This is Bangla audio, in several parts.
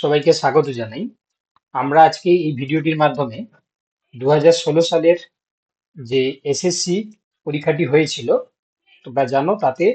সবাইকে স্বাগত জানাই। আমরা আজকে এই ভিডিওটির মাধ্যমে দু হাজার ষোলো সালের যে এসএসসি পরীক্ষাটি হয়েছিল, তোমরা জানো তাতে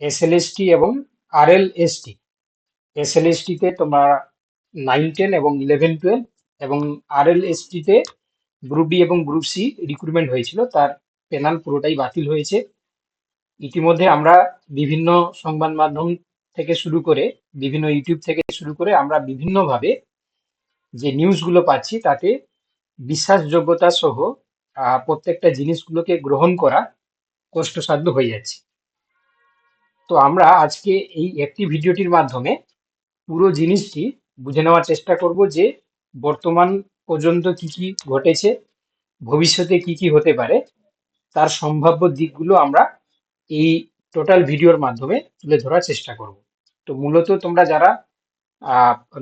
এসএলএসটি এবং আর এল আরএলএসটি। এসএলএসটিতে তোমার নাইন, টেন এবং ইলেভেন, টুয়েলভ এবং আর এল আরএলএসটিতে গ্রুপ ডি এবং গ্রুপ সি রিক্রুটমেন্ট হয়েছিল, তার পেনাল পুরোটাই বাতিল হয়েছে। ইতিমধ্যে আমরা বিভিন্ন সংবাদ মাধ্যম থেকে শুরু করে, বিভিন্ন ইউটিউব থেকে শুরু করে আমরা বিভিন্নভাবে যে নিউজগুলো পাচ্ছি, তাতে বিশ্বাসযোগ্যতা সহ প্রত্যেকটা জিনিসগুলোকে গ্রহণ করা কষ্টসাধ্য হয়ে যাচ্ছে। তো আমরা আজকে এই একটি ভিডিওটির মাধ্যমে পুরো জিনিসটি বুঝে নেওয়ার চেষ্টা করব যে বর্তমান পর্যন্ত কি কি ঘটেছে, ভবিষ্যতে কি কি হতে পারে, তার সম্ভাব্য দিকগুলো আমরা এই টোটাল ভিডিওর মাধ্যমে তুলে ধরার চেষ্টা করব। তো মূলত তোমরা যারা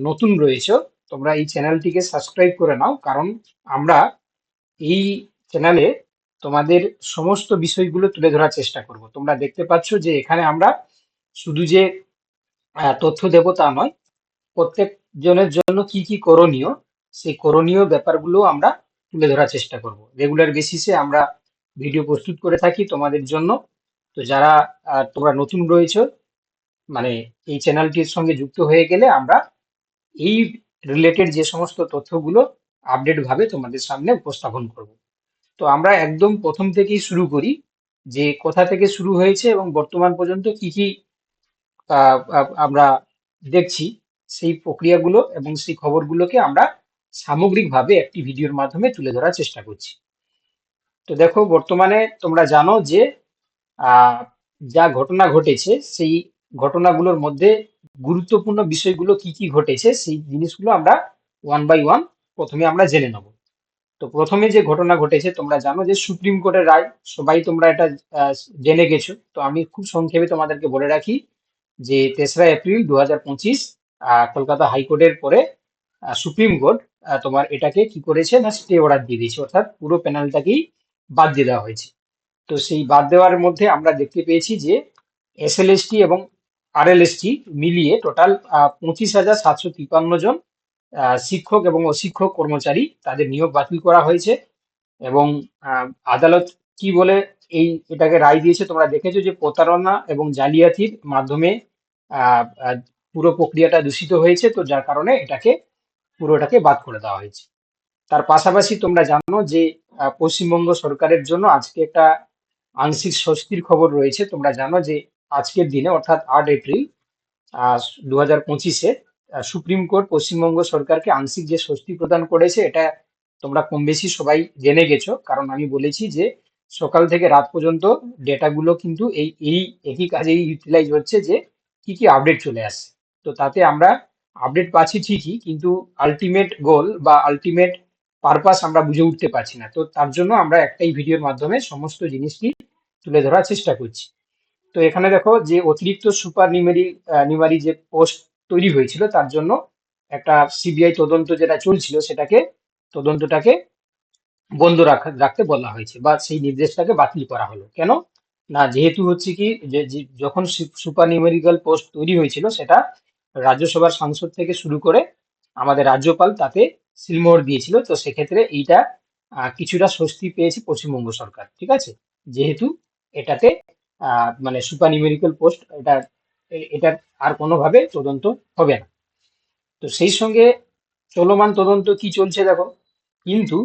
নতুন রয়েছো, তোমরা এই চ্যানেলটিকে সাবস্ক্রাইব করে নাও, কারণ আমরা এই চ্যানেলে তোমাদের সমস্ত বিষয়গুলো তুলে ধরার চেষ্টা করব। তোমরা দেখতে পাচ্ছ যে এখানে আমরা শুধু যে তথ্য দেব তা নয়, প্রত্যেক জনের জন্য কি কি করণীয়, সেই করণীয় ব্যাপারগুলো আমরা তুলে ধরার চেষ্টা করব। রেগুলার বেসিসে আমরা ভিডিও প্রস্তুত করে থাকি তোমাদের জন্য। তো যারা তোমরা নতুন রয়েছো মানে এই চ্যানেলটির সঙ্গে যুক্ত হয়ে গেলে আমরা এই রিলেটেড যে সমস্ত তথ্যগুলো আপডেট ভাবে তোমাদের সামনে উপস্থাপন করব। তো আমরা একদম প্রথম থেকেই শুরু করি যে কোথা থেকে শুরু হয়েছে এবং বর্তমান পর্যন্ত কি কি আমরা দেখছি, সেই প্রক্রিয়াগুলো এবং সেই খবরগুলোকে আমরা সামগ্রিকভাবে একটি ভিডিওর মাধ্যমে তুলে ধরার চেষ্টা করছি। তো দেখো, বর্তমানে তোমরা জানো যে যা ঘটনা ঘটেছে, সেই ঘটনাগুলোর মধ্যে গুরুত্বপূর্ণ বিষয়গুলো কি কি ঘটেছে, সেই জিনিসগুলো আমরা ওয়ান বাই ওয়ান প্রথমে আমরা জেনে নেব। তো প্রথমে যে ঘটনা ঘটেছে, তোমরা জানো যে সুপ্রিম কোর্টের রায়, সবাই তোমরা এটা জেনে গেছো। তো আমি খুব সংক্ষেপে তোমাদেরকে বলে রাখি যে তেসরা এপ্রিল দু হাজার পঁচিশ কলকাতা হাইকোর্টের পরে সুপ্রিম কোর্ট তোমার এটাকে কি করেছে না স্টে অর্ডার দিয়ে দিয়েছে, অর্থাৎ পুরো প্যানেলটাকেই বাদ দিয়ে দেওয়া হয়েছে। তো সেই বাদ দেওয়ার মধ্যে আমরা দেখতে পেয়েছি যে এসএলএসটি এবং আরএলএসটি মিলিয়ে টোটাল পঁচিশ হাজার সাতশো তিপ্পান্ন জন শিক্ষক এবং অশিক্ষক কর্মচারী তাদের নিয়োগ বাতিল করা হয়েছে এবং আদালত কি বলে এই, এটাকে রায় দিয়েছে তোমরা দেখেছ যে প্রতারণা এবং জালিয়াতির মাধ্যমে পুরো প্রক্রিয়াটা দূষিত হয়েছে তো যার কারণে এটাকে, পুরোটাকে বাদ করে দেওয়া হয়েছে। তার পাশাপাশি তোমরা জানো যে পশ্চিমবঙ্গ সরকারের জন্য আজকে একটা আংশিক স্বস্তির খবর রয়েছে। তোমরা জানো যে আজকের দিনে, অর্থাৎ আট এপ্রিল দু হাজার পঁচিশে সুপ্রিম কোর্ট পশ্চিমবঙ্গ সরকারকে আংশিক যে স্বস্তি প্রদান করেছে, এটা তোমরা কম বেশি সবাই জেনে গেছো। কারণ আমি বলেছি যে সকাল থেকে রাত পর্যন্ত ডেটাগুলো কিন্তু এই এই একই কাজেই ইউটিলাইজ হচ্ছে যে কি কি আপডেট চলে আসছে। তো তাতে আমরা আপডেট পাচ্ছি ঠিকই, কিন্তু আলটিমেট গোল বা আলটিমেট পারপাস আমরা বুঝে উঠতে পারছি না। তো তার জন্য আমরা একটাই ভিডিওর মাধ্যমে সমস্ত জিনিসটি তুলে ধরার চেষ্টা করছি। তো এখানে দেখো যে অতিরিক্ত সুপার নিউমেরি নিউমারি যে পোস্ট তৈরি হয়েছিল, তার জন্য একটা সিবিআই তদন্ত যেটা চলছিল, সেটাকে, তদন্তটাকে বন্ধ রাখা, রাখতে বলা হয়েছে বা সেই নির্দেশটাকে বাতিল করা হলো। কেন? না, যেহেতু হচ্ছে কি, যে যখন সুপার নিউমেরিক্যাল পোস্ট তৈরি হয়েছিল, সেটা রাজ্যসভার সাংসদ থেকে শুরু করে আমাদের রাজ্যপাল তাতে সিলমোহর দিয়েছিল, তো সেক্ষেত্রে এইটা কিছুটা স্বস্তি পেয়েছে পশ্চিমবঙ্গ সরকার, ঠিক আছে? যেহেতু এটাতে মানে সুপার নিউমেরিক্যাল পোস্ট এটা, এটার আর কোনোভাবে তদন্ত হবে না। তো সেই সঙ্গে চলমান তদন্ত কি চলছে দেখো, কিন্তু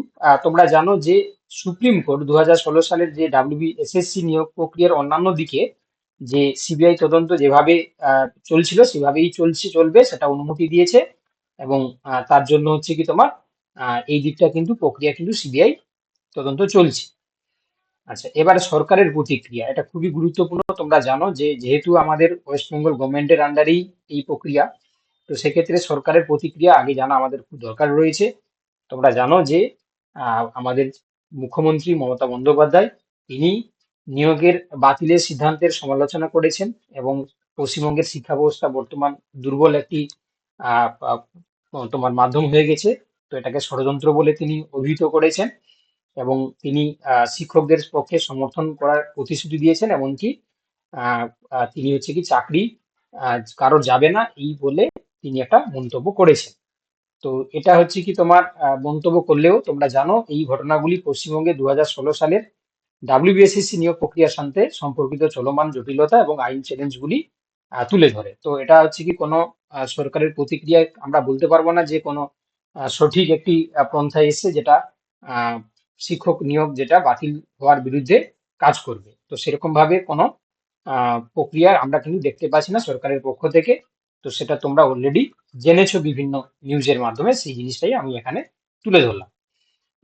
তোমরা জানো যে সুপ্রিম কোর্ট দু ষোলো সালের যে ডাব্লিউবি এসএসসি নিয়োগ প্রক্রিয়ার অন্যান্য দিকে যে সিবিআই তদন্ত যেভাবে চলছিল, সেভাবেই চলছে, চলবে, সেটা অনুমতি দিয়েছে এবং তার জন্য হচ্ছে কি তোমার এই দিকটা কিন্তু প্রক্রিয়া কিন্তু সিবিআই তদন্ত চলছে। আচ্ছা এবার সরকারের প্রতিক্রিয়া, এটা খুবই গুরুত্বপূর্ণ। তোমরা জানো যে যেহেতু আমাদের ওয়েস্ট বেঙ্গল গভর্নমেন্টের আন্ডারেই এই প্রক্রিয়া, তো সেক্ষেত্রে সরকারের প্রতিক্রিয়া আগে জানা আমাদের খুব দরকার রয়েছে। তোমরা জানো যে আমাদের মুখ্যমন্ত্রী মমতা বন্দ্যোপাধ্যায়, তিনি নিয়োগের বাতিলের সিদ্ধান্তের সমালোচনা করেছেন এবং পশ্চিমবঙ্গের শিক্ষা ব্যবস্থা বর্তমান দুর্বল একটি তোমার মাধ্যম হয়ে গেছে। তো এটাকে ষড়যন্ত্র বলে তিনি অভিহিত করেছেন। এবং তিনি শিক্ষকদের পক্ষে সমর্থন করার প্রতিশ্রুতি দিয়েছেন, এমনকি তিনি হচ্ছে কি চাকরি কারও যাবে না, এই বলে তিনি একটা মন্তব্য করেছেন। তো এটা হচ্ছে কি তোমার মন্তব্য করলেও তোমরা জানো, এই ঘটনাগুলি পশ্চিমবঙ্গে দু সালের ডাব্লিউবিএসএসসি নিয়োগ প্রক্রিয়ার সাথে সম্পর্কিত চলমান জটিলতা এবং আইন চ্যালেঞ্জগুলি তুলে ধরে। তো এটা হচ্ছে কি কোনো সরকারের প্রতিক্রিয়ায় আমরা বলতে পারব না যে কোনো সঠিক একটি পন্থা এসছে যেটা শিক্ষক নিয়োগ যেটা বাতিল হওয়ার বিরুদ্ধে কাজ করবে। তো সেরকম ভাবে কোনো প্রক্রিয়া আমরা কিন্তু দেখতে পাচ্ছি না সরকারের পক্ষ থেকে। তো সেটা তোমরা অলরেডি জেনেছো বিভিন্ন নিউজের মাধ্যমে, সেই জিনিসটাই আমি এখানে তুলে ধরলাম।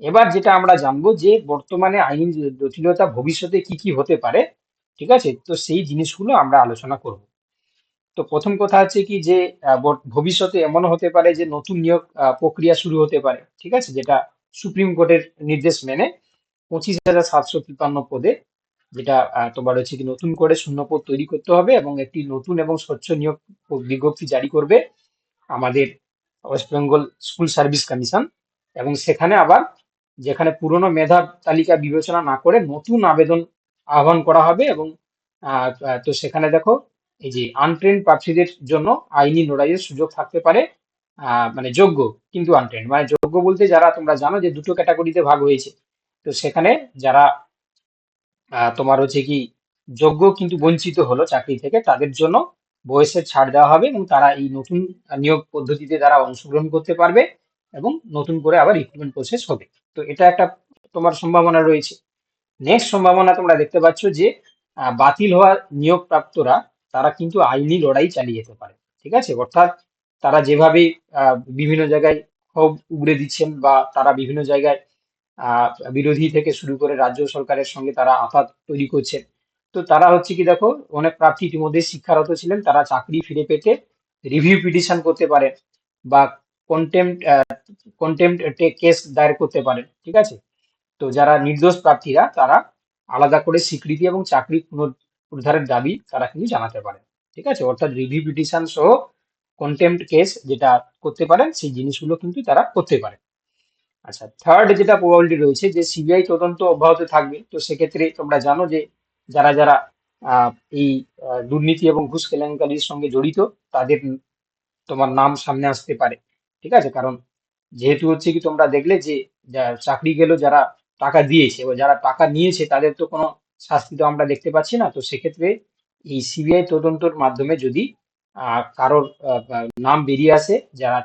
এবার যেটা আমরা জানব যে বর্তমানে আইন জটিলতা ভবিষ্যতে কি কি হতে পারে, ঠিক আছে? তো সেই জিনিসগুলো আমরা আলোচনা করব। তো প্রথম কথা হচ্ছে কি যে ভবিষ্যতে এমনও হতে পারে যে নতুন নিয়োগ প্রক্রিয়া শুরু হতে পারে, ঠিক আছে? যেটা সুপ্রিম কোর্টের নির্দেশ মেনে পঁচিশ হাজার সাতশো তিপ্পান্ন পদে, যেটা তোমার হচ্ছে কি নতুন করে শূন্য পদ তৈরি করতে হবে এবং একটি নতুন এবং স্বচ্ছ নিয়োগ বিজ্ঞপ্তি জারি করবে আমাদের West Bengal School Service Commission. এবং সেখানে আবার যেখানে পুরনো মেধা তালিকা বিবেচনা না করে নতুন আবেদন আহ্বান করা হবে এবং তো সেখানে দেখো, এই যে আনট্রেন্ড প্রার্থীদের জন্য আইনি লড়াইয়ের সুযোগ থাকতে পারে। মানে যোগ্য, কিন্তু আনট্রেন্ড মানে যোগ্য বলতে যারা, তোমরা জানো যে দুটো ক্যাটাগরিতে ভাগ হয়েছে। তো সেখানে যারা তোমার হচ্ছে কি, যোগ্য কিন্তু বঞ্চিত হলো চাকরি থেকে, তাদের জন্য বয়সের ছাড় দেওয়া হবে এবং তারা এই নতুন নিয়োগ পদ্ধতিতে তারা অংশগ্রহণ করতে পারবে এবং নতুন করে আবার রিক্রুটমেন্ট প্রসেস হবে। তো এটা একটা তোমার সম্ভাবনা রয়েছে। নেক্সট সম্ভাবনা তোমরা দেখতে পাচ্ছ যে বাতিল হওয়া নিয়োগ প্রাপ্তরা তারা কিন্তু আইনি লড়াই চালিয়ে যেতে পারে। ঠিক আছে? অর্থাৎ তারা যেভাবে বিভিন্ন জায়গায় ক্ষোভ উগড়ে দিচ্ছেন বা তারা বিভিন্ন জায়গায় বিরোধী থেকে শুরু করে রাজ্য সরকারের সঙ্গে তারা আঘাত তৈরি করছেন। তো তারা হচ্ছে কি দেখো, অনেক প্রার্থী ইতিমধ্যে শিক্ষারত ছিলেন, তারা চাকরি ফিরে পেতে রিভিউ পিটিশন করতে পারেন বা কন্টেম্প কন্টেম্প কেস দায়ের করতে পারেন, ঠিক আছে? তো যারা নির্দোষ প্রার্থীরা, তারা আলাদা করে স্বীকৃতি এবং চাকরি পুনরুদ্ধারের দাবি তারা কিন্তু জানাতে পারেন, ঠিক আছে? অর্থাৎ রিভিউ পিটিশন সহ কন্টেম্প কেস যেটা করতে পারেন, সেই জিনিসগুলো কিন্তু তারা করতে পারে। আচ্ছা থার্ড যেটা প্রবাবিলিটি রয়েছে যে সিবিআই তদন্ত অব্যাহত থাকবে, তো সেক্ষেত্রে তোমরা জানো যে যারা যারা এই দুর্নীতি এবং ঘুষ কেলেঙ্কারির সঙ্গে জড়িত, তাদের তোমার নাম সামনে আসতে পারে। ঠিক আছে? কারণ যেহেতু হচ্ছে কি তোমরা দেখলে যে চাকরি গেল, যারা টাকা দিয়েছে বা যারা টাকা নিয়েছে, তাদের তো কোনো শাস্তি তো আমরা দেখতে পাচ্ছি না। তো সেক্ষেত্রে এই সিবিআই তদন্তর মাধ্যমে যদি কারোর নাম বেরিয়ে আসে যারা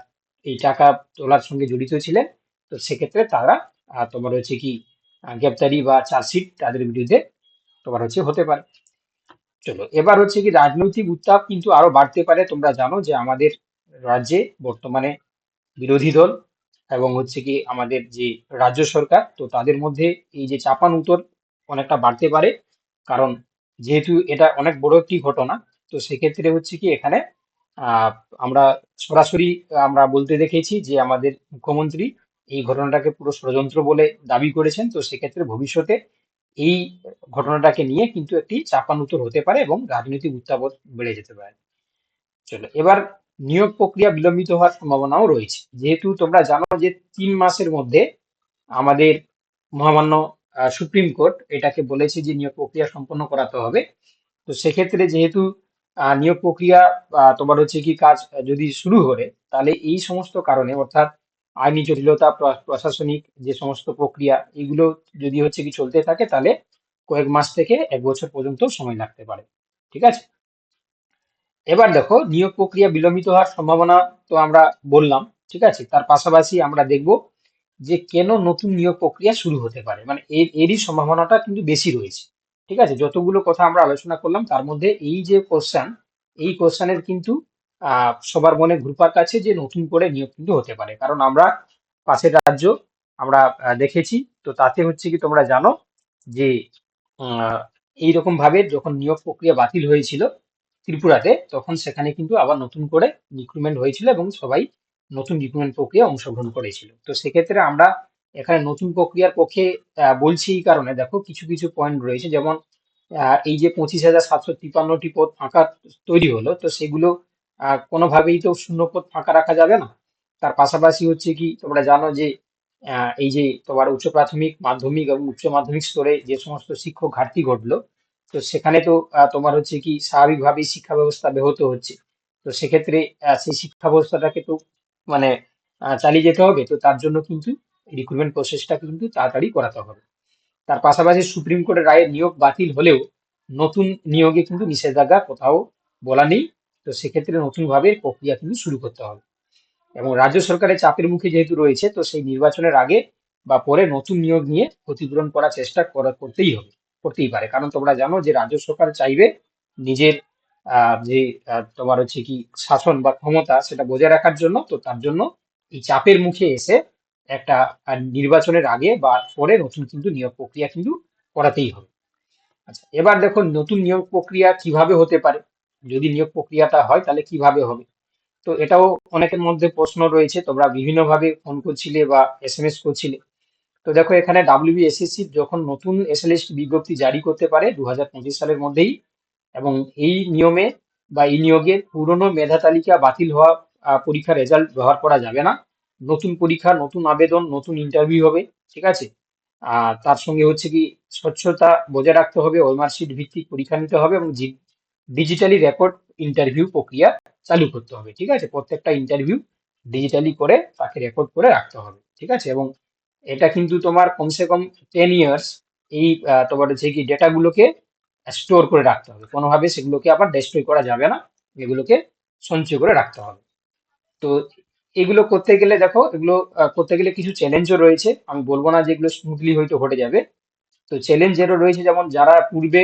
এই টাকা তোলার সঙ্গে জড়িত ছিলেন, তো সেক্ষেত্রে তারা তোমার হচ্ছে কি গ্রেপ্তারি বা চার্জশিট তাদের বিরুদ্ধে তোমার হচ্ছে হতে পারে। চলো, এবার হচ্ছে কি রাজনৈতিক উত্তাপ কিন্তু আরও বাড়তে পারে। তোমরা জানো যে আমাদের রাজ্যে বর্তমানে বিরোধী দল এবং হচ্ছে কি আমাদের যে রাজ্য সরকার, তো তাদের মধ্যে এই যে চাপান উত্তর অনেকটা বাড়তে পারে। কারণ যেহেতু এটা অনেক বড় একটি ঘটনা তো সেক্ষেত্রে হচ্ছে কি এখানে আমরা সরাসরি, আমরা বলতে দেখেছি যে আমাদের মুখ্যমন্ত্রী এই ঘটনাটাকে পুরো ষড়যন্ত্র বলে দাবি করেছেন। তো সেক্ষেত্রে ভবিষ্যতে এই ঘটনাটাকে নিয়ে কিন্তু একটি চাপানুতর হতে পারে এবং রাজনৈতিক উত্তাপ বেড়ে যেতে পারে। চলো, এবার নিয়োগ প্রক্রিয়া বিলম্বিত হওয়ার সম্ভাবনাও রয়েছে। যেহেতু তোমরা জানো যে তিন মাসের মধ্যে আমাদের মহামান্য সুপ্রিম কোর্ট এটাকে বলেছে যে নিয়োগ প্রক্রিয়া সম্পন্ন করাতে হবে। তো সেক্ষেত্রে যেহেতু নিয়োগ প্রক্রিয়া তোমার হচ্ছে কি কাজ যদি শুরু করে তাহলে এই সমস্ত কারণে, অর্থাৎ আইনি জটিলতা প্রশাসনিক যে সমস্ত প্রক্রিয়া, এগুলো যদি হচ্ছে কি চলতে থাকে, তাহলে কয়েক মাস থেকে এক বছর পর্যন্ত সময় লাগতে পারে। ঠিক আছে? এবার দেখো, নিয়োগ প্রক্রিয়া বিলম্বিত হওয়ার সম্ভাবনা তো আমরা বললাম, ঠিক আছে? তার পাশাপাশি আমরা দেখব যে কেন নতুন নিয়োগ প্রক্রিয়া শুরু হতে পারে। মানে এর, এরই সম্ভাবনাটা কিন্তু বেশি রয়েছে। ঠিক আছে? যতগুলো কথা আমরা আলোচনা করলাম, তার মধ্যে এই যে কোশ্চেন এই কোশ্চেনের কিন্তু সবার মনে ঘুরপাক আছে যে নতুন করে নিয়োগ কিন্তু হতে পারে। কারণ আমরা পাশের রাজ্য, আমরা দেখেছি, তো তাতে হচ্ছে কি তোমরা জানো যে এইরকম ভাবে যখন নিয়োগ প্রক্রিয়া বাতিল হয়েছিল ত্রিপুরাতে, তখন সেখানে কিন্তু আবার নতুন করে রিক্রুটমেন্ট হয়েছিল এবং সবাই নতুন রিক্রুটমেন্ট প্রক্রিয়া অংশগ্রহণ করেছিল। তো সেক্ষেত্রে আমরা এখানে নতুন প্রক্রিয়ার পক্ষে বলছি এই কারণে, দেখো কিছু কিছু পয়েন্ট রয়েছে, যেমন এই যে পঁচিশ হাজার সাতশো তিপ্পান্নটি পদ ফাঁকা তৈরি হলো, তো সেগুলো কোনোভাবেই তো শূন্য পদ ফাঁকা রাখা যাবে না। তার পাশাপাশি হচ্ছে কি, তোমরা জানো যে এই যে তোমার উচ্চ প্রাথমিক, মাধ্যমিক এবং উচ্চ মাধ্যমিক স্তরে যে সমস্ত শিক্ষক ঘাটতি ঘটলো, তো সেখানে তো তোমার হচ্ছে কি স্বাভাবিকভাবেই শিক্ষা ব্যবস্থা ব্যাহত হচ্ছে। তো সেক্ষেত্রে সেই শিক্ষা ব্যবস্থাটাকে তো মানে চালিয়ে যেতে হবে, তো তার জন্য কিন্তু রিক্রুটমেন্ট প্রসেসটা কিন্তু তাড়াতাড়ি করাতে হবে। তার পাশাপাশি সুপ্রিম কোর্টের রায়ে নিয়োগ বাতিল হলেও নতুন নিয়োগে কিন্তু নিষেধাজ্ঞা কোথাও বলা নেই। তো সেক্ষেত্রে নতুনভাবে প্রক্রিয়া কিন্তু শুরু করতে হবে। এবং রাজ্য সরকারের চাপের মুখে যেহেতু রয়েছে, তো সেই নির্বাচনের আগে বা পরে নতুন নিয়োগ নিয়ে ক্ষতিপূরণ করার চেষ্টা করা, করতেই হবে, করতেই পারে। কারণ তোমরা জানো যে রাজ্য সরকার চাইবে নিজের যে তোমার হচ্ছে কি শাসন বা ক্ষমতা সেটা বজায় রাখার জন্য, তো তার জন্য এই চাপের মুখে এসে একটা নির্বাচনের আগে বা পরে নতুন কিন্তু নিয়োগ প্রক্রিয়া কিন্তু করাতেই হবে। আচ্ছা এবার দেখো নতুন নিয়োগ প্রক্রিয়া কীভাবে হতে পারে? যদি নিয়োগ প্রক্রিয়াটা হয় তাহলে কীভাবে হবে? তো এটাও অনেকের মধ্যে প্রশ্ন রয়েছে, তোমরা বিভিন্নভাবে ফোন করছিলে বা এস এম এস করছিলে। তো দেখো এখানে ডাব্লিউবিএসএসসি যখন নতুন এসএলএস বিজ্ঞপ্তি জারি করতে পারে দু হাজার পঁচিশ সালের মধ্যেই, এবং এই নিয়মে বা এই নিয়োগে পুরনো মেধা তালিকা বাতিল হওয়া পরীক্ষার রেজাল্ট ব্যবহার করা যাবে না। নতুন পরীক্ষা, নতুন আবেদন, নতুন ইন্টারভিউ হবে, ঠিক আছে? আর তার সঙ্গে হচ্ছে কি স্বচ্ছতা বজায় রাখতে হবে ওয়েমার্কশিট ভিত্তিক পরীক্ষা নিতে হবে এবং ডিজিটালি রেকর্ড ইন্টারভিউ প্রক্রিয়া চালু করতে হবে, ঠিক আছে? প্রত্যেকটা ইন্টারভিউ ডিজিটালি করে তাকে রেকর্ড করে রাখতে হবে, ঠিক আছে? এবং এটা কিন্তু তোমার কমসে কম টেন ইয়ার্স এই তোমার হচ্ছে কি ডেটাগুলোকে স্টোর করে রাখতে হবে। কোনোভাবে সেগুলোকে আবার ডেস্ট্রয় করা যাবে না, এগুলোকে সঞ্চয় করে রাখতে হবে। তো এগুলো করতে গেলে দেখো, এগুলো করতে গেলে কিছু চ্যালেঞ্জও রয়েছে। আমি বলব না যে এগুলো স্মুথলি হয়তো ঘটে যাবে। তো চ্যালেঞ্জ যেটা রয়েছে, যেমন যারা পূর্বে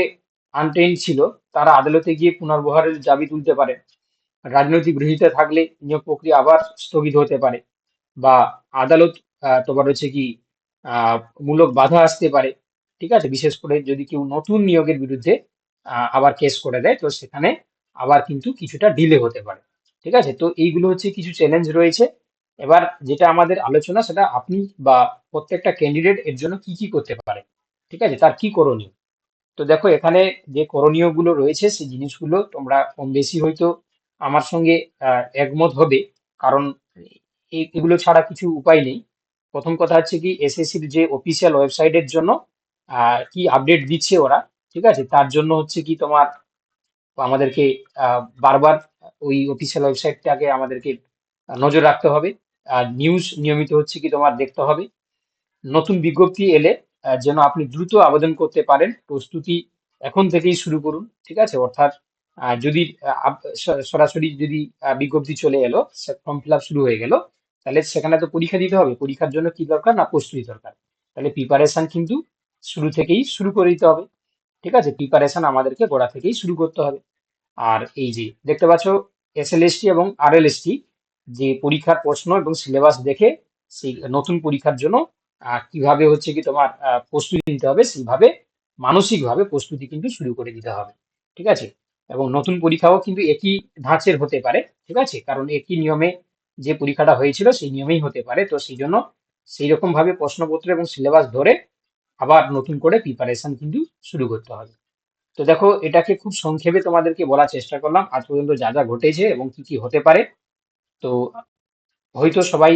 আনট্রেন ছিল, তারা আদালতে গিয়ে পুনর্বহারের দাবি তুলতে পারে। রাজনৈতিক বিরোধিতা থাকলে নিয়োগ প্রক্রিয়া আবার স্থগিত হতে পারে। বা আদালত তোমার হচ্ছে কি মূলক বাধা আসতে পারে। ঠিক আছে? বিশেষ করে যদি কেউ নতুন নিয়োগের বিরুদ্ধে আবার কেস করে দেয়, তো সেখানে আবার কিন্তু কিছুটা ডিলে হতে পারে। ঠিক আছে? তো এইগুলো হচ্ছে কিছু চ্যালেঞ্জ রয়েছে। এবার যেটা আমাদের আলোচনা, সেটা আপনি বা প্রত্যেকটা ক্যান্ডিডেট এর জন্য কি কি করতে পারে, ঠিক আছে? তার কি করণীয়? তো দেখো, এখানে যে করণীয়গুলো রয়েছে সেই জিনিসগুলো তোমরা কম বেশি হয়তো আমার সঙ্গে একমত হবে। কারণ এগুলো ছাড়া কিছু উপায় নেই। প্রথম কথা হচ্ছে কি এসএসসির যে অফিসিয়াল ওয়েবসাইটের জন্য কি আপডেট দিচ্ছে ওরা, ঠিক আছে? তার জন্য হচ্ছে কি তোমার, আমাদেরকে বারবার ওই অফিসিয়াল ওয়েবসাইটটাকে আমাদেরকে নজর রাখতে হবে। আর নিউজ নিয়মিত হচ্ছে কি তোমার দেখতে হবে। নতুন বিজ্ঞপ্তি এলে যেন আপনি দ্রুত আবেদন করতে পারেন। প্রস্তুতি এখন থেকেই শুরু করুন, ঠিক আছে? অর্থাৎ যদি সরাসরি যদি বিজ্ঞপ্তি চলে এলো ফর্ম ফিল আপ শুরু হয়ে গেল, তাহলে সেখানে তো পরীক্ষা দিতে হবে। পরীক্ষার জন্য কি দরকার না প্রস্তুতি দরকার? তাহলে প্রিপারেশন কিন্তু শুরু থেকেই শুরু করে দিতে হবে। ঠিক আছে? প্রিপারেশন আমাদেরকে গোড়া থেকেই শুরু করতে হবে। আর এই যে, দেখতে পাচ্ছ এসএলএসটি এবং আরএলএসটি যে পরীক্ষার প্রশ্ন এবং সিলেবাস দেখে সেই নতুন পরীক্ষার জন্য কীভাবে হচ্ছে কি তোমার প্রস্তুতি নিতে হবে, সেইভাবে মানসিকভাবে প্রস্তুতি কিন্তু শুরু করে দিতে হবে, ঠিক আছে? এবং নতুন পরীক্ষাও কিন্তু একই ধাঁচের হতে পারে, ঠিক আছে? কারণ একই নিয়মে যে পরীক্ষাটা হয়েছিল সেই নিয়মেই হতে পারে, তো সেই জন্য সেই রকমভাবে প্রশ্নপত্র এবং সিলেবাস ধরে আবার নতুন করে প্রিপারেশন কিন্তু শুরু করতে হবে। তো দেখো, এটাকে খুব সংক্ষেপে তোমাদেরকে বলার চেষ্টা করলাম। আজ পর্যন্ত যা যা ঘটেছে এবং কি কি হতে পারে, তো হয়তো সবাই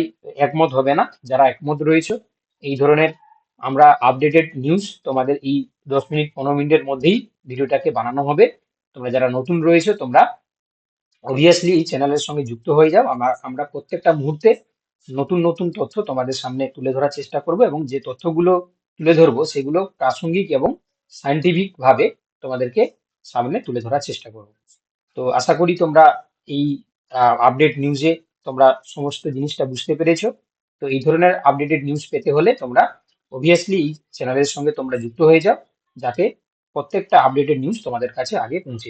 একমত হবে না, যারা একমত রয়েছে। এই ধরনের আমরা আপডেটেড নিউজ তোমাদের এই দশ মিনিট, পনেরো মিনিটের মধ্যেই ভিডিওটাকে বানানো হবে। তোমরা যারা নতুন রয়েছে, তোমরা অবভিয়াসলি এই চ্যানেলের সঙ্গে যুক্ত হয়ে যাও। আমরা আমরা প্রত্যেকটা মুহূর্তে নতুন নতুন তথ্য তোমাদের সামনে তুলে ধরার চেষ্টা করব এবং যে তথ্যগুলো তুলে ধরবো, সেগুলো প্রাসঙ্গিক এবং সায়েন্টিফিক ভাবে তোমাদেরকে সামনে তুলে ধরার চেষ্টা করব। তো আশা করি তোমরা এই আপডেট নিউজে তোমরা সমস্ত জিনিসটা বুঝতে পেরেছ। তো এই ধরনের আপডেটেড নিউজ পেতে হলে তোমরা অবভিয়াসলি এই চ্যানেলের সঙ্গে তোমরা যুক্ত হয়ে যাও, যাতে প্রত্যেকটা আপডেটেড নিউজ তোমাদের কাছে আগে পৌঁছে যায়।